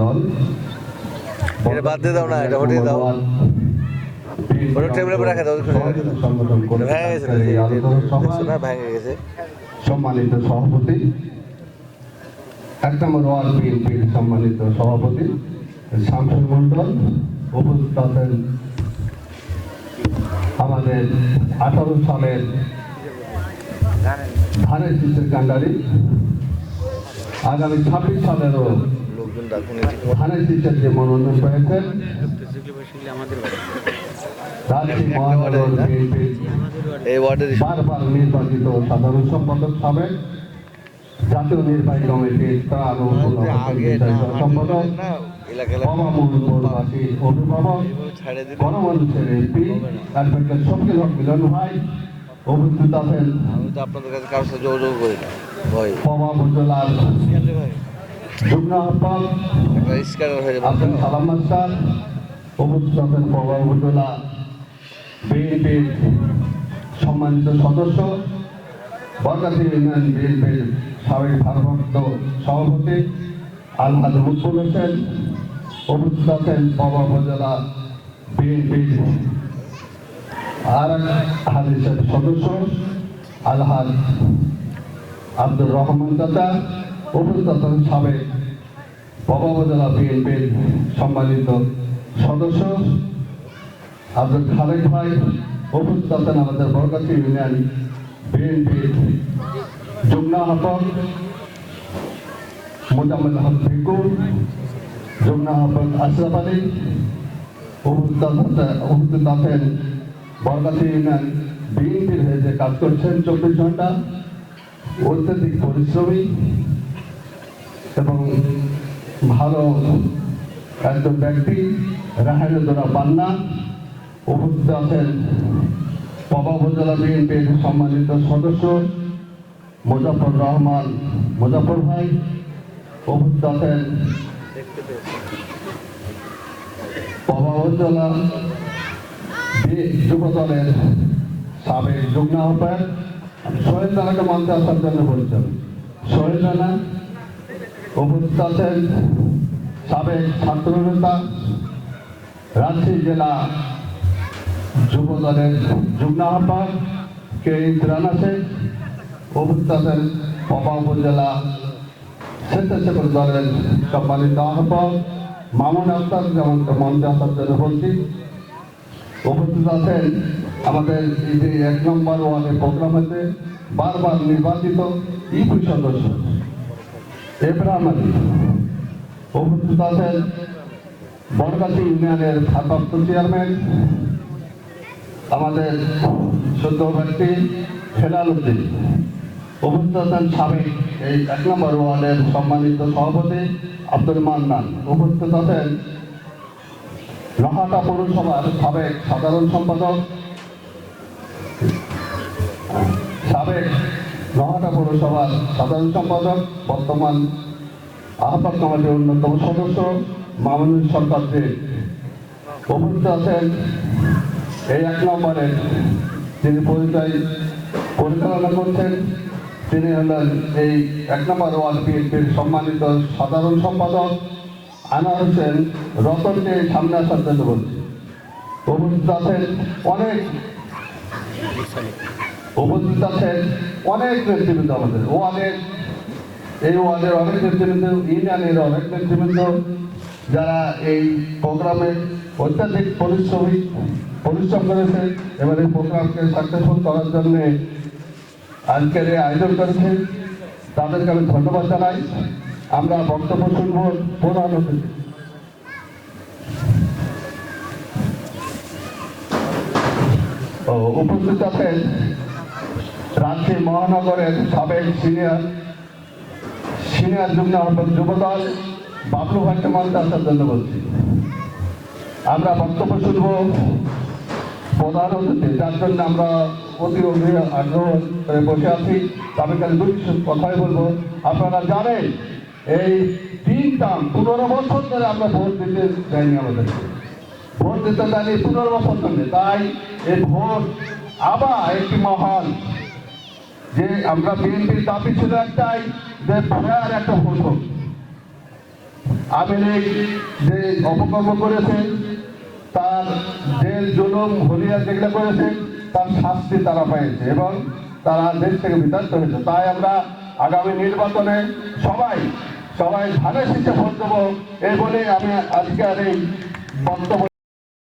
দল। এটা বাদ দিয়ে দাও না, এটা হটিয়ে দাও। ওটা টেবিলের উপর রেখে ভেঙে না ভেঙে গেছে। সম্মানিত সভাপতি। এক নম্বর ওয়ার্ড বিএনপির সম্মানিত সভাপতি শামসুল মন্ডল উপস্থিত আছেন আমাদের আঠারো সালের ধানের শীতের কান্ডারি আগামী ছাব্বিশ সালেরও লোকজন যে মনোনয়ন পেয়েছেন বিএনপির এই ওয়ার্ডের বারবার নির্বাচিত সাধারণ সম্পাদক সাবেক জাতীয় নির্বাহী কমিটির ত্রাণ ও সম্পাদক বাবামুলপুরবাসী অভিভাবক গণমানুষের এমপি অ্যাডভোকেট শকিল হক মিলন ভাই উপস্থিত আছেন আমি তো আপনাদের কাছে কারোর সাথে যোগাযোগ করি না। ভয়। পবা উপজেলার সালাম উপজেলা বিএনপির সম্মানিত সদস্য বরগাছি বিএনপির সাবেক ভারপ্রাপ্ত সভাপতি আলহাজ মুকবুল হোসেন আছেন পবা উপজেলা বিএনপির আর হাদিসের সদস্য আলহাজ আব্দুর রহমান উপস্থিত আছেন সাবেক উপজেলা বিএনপির সম্মানিত সদস্য, আব্দুল খালেক ভাই আছেন আমাদের বরগাছি ইউনিয়ন বিএনপির যুগ্ম আহ্বায়ক মোজাম্মেদ হক ভিকুর যুগ্ম আহ্বায়ক আশরাফ আলী উপস্থিত আছেন- ইউনিয়ন বিএনপির হয়ে যে কাজ করছেন চব্বিশ ঘণ্টা, অত্যধিক পরিশ্রমী এবং ভালো একজন ব্যক্তি রাহানুদ্দোরা পান্না, উপস্থিত আছেন পবা উপজেলা বিএনপির সম্মানিত সদস্য মুজাফর রহমান মুজাফর ভাই, উপস্থিত আছেন পবা উপজেলা যুব দলের সাবেক যুগ্ম আহ্বায়ক সোহেল রানাকে মঞ্চে আসার জন্য বলছেন সোহেল রানা উপস্থিত আছেন সাবেক ছাত্র নেতা রাজশাহী জেলা যুব দলের আহ্বায়ক কে রানা শেখ উপস্থিত আছেন পবা উপজেলা স্বেচ্ছাসেবক দলের সম্মানিত আহ্বায়ক মামুন যেমন জন্য বলছি উপস্থিত। আছেন আমাদের এই যে এক নম্বর ওয়ার্ডের প্রোগ্রাম হতে বারবার নির্বাচিত ইপি সদস্য। এব্রাহিম আলী উপস্থিত আছেন বরগাছি ইউনিয়নের ভারপ্রাপ্ত চেয়ারম্যান, আমাদের সদ্য ব্যক্তি হেলাল উদ্দিন। উপস্থিত আছেন সাবেক এই এক নম্বর ওয়ার্ডের সম্মানিত সভাপতি আব্দুল মান্নান। উপস্থিত আছেন নহাটা পৌরসভার সাবেক সাধারণ সম্পাদক, সাবেক নহাটা পৌরসভার সাধারণ সম্পাদক, বর্তমান আহ্বায়ক কমিটির অন্যতম সদস্য মামুনুল সরকার যে উপস্থিত আছেন। এই এক নম্বরের তিনি পরিচয় পরিচালনা করছেন, তিনি হলেন এই এক নম্বর ওয়ার্ড বিএনপির সম্মানিত সাধারণ সম্পাদক আনার হোসেন রতনকে সামনে আসার জন্য বলছি। উপস্থিত আছেন অনেক উপস্থিত আছেন অনেক নেতৃবৃন্দ আমাদের ওয়ার্ডের এই ওয়ার্ডের অনেক নেতৃবৃন্দ, ইউনিয়নের অনেক নেতৃবৃন্দ, যারা এই প্রোগ্রামে অত্যাধিক পরিশ্রমী, পরিশ্রম করেছে এবার এই প্রোগ্রামকে সাকসেসফুল করার জন্য আজকের এই আয়োজন করেছে, তাদেরকে আমি ধন্যবাদ জানাই। আমরা বক্তব্য শুনব প্রধান অতিথি। উপস্থিত আছেন রাজশাহী মহানগরের সাবেক সিনিয়র সিনিয়র যুগ্ম যুবদল, বাবলু মঞ্চে আসার জন্য বলছি। আমরা বক্তব্য শুনব প্রধান অতিথি যার জন্য আমরা অতি আগ্রহ করে বসে আছি। তবে খালি দুই কথাই বলব। আপনারা জানেন, এই তিন টার্ম পনেরো বছর ধরে আমরা ভোট দিতে যাইনি আমাদেরকে ভোট দিতে যাইনি পনেরো বছর ধরে। তাই এই ভোট আবার একটি মহান যে আমরা বিএনপির দাবি ছিল একটাই, যে ফেয়ার একটা আওয়ামী লীগ যে অপকর্ম করেছে তার জেল, জুলুম, হলিয়া যেগুলো করেছে তার শাস্তি তারা পেয়েছে এবং তারা দেশ থেকে বিতাড়িত হয়েছে। তাই আমরা আগামী নির্বাচনে সবাই সবাই ধানের শীতে ভোট দেবো এই বলে আমি আজকে আর এই বক্তব্য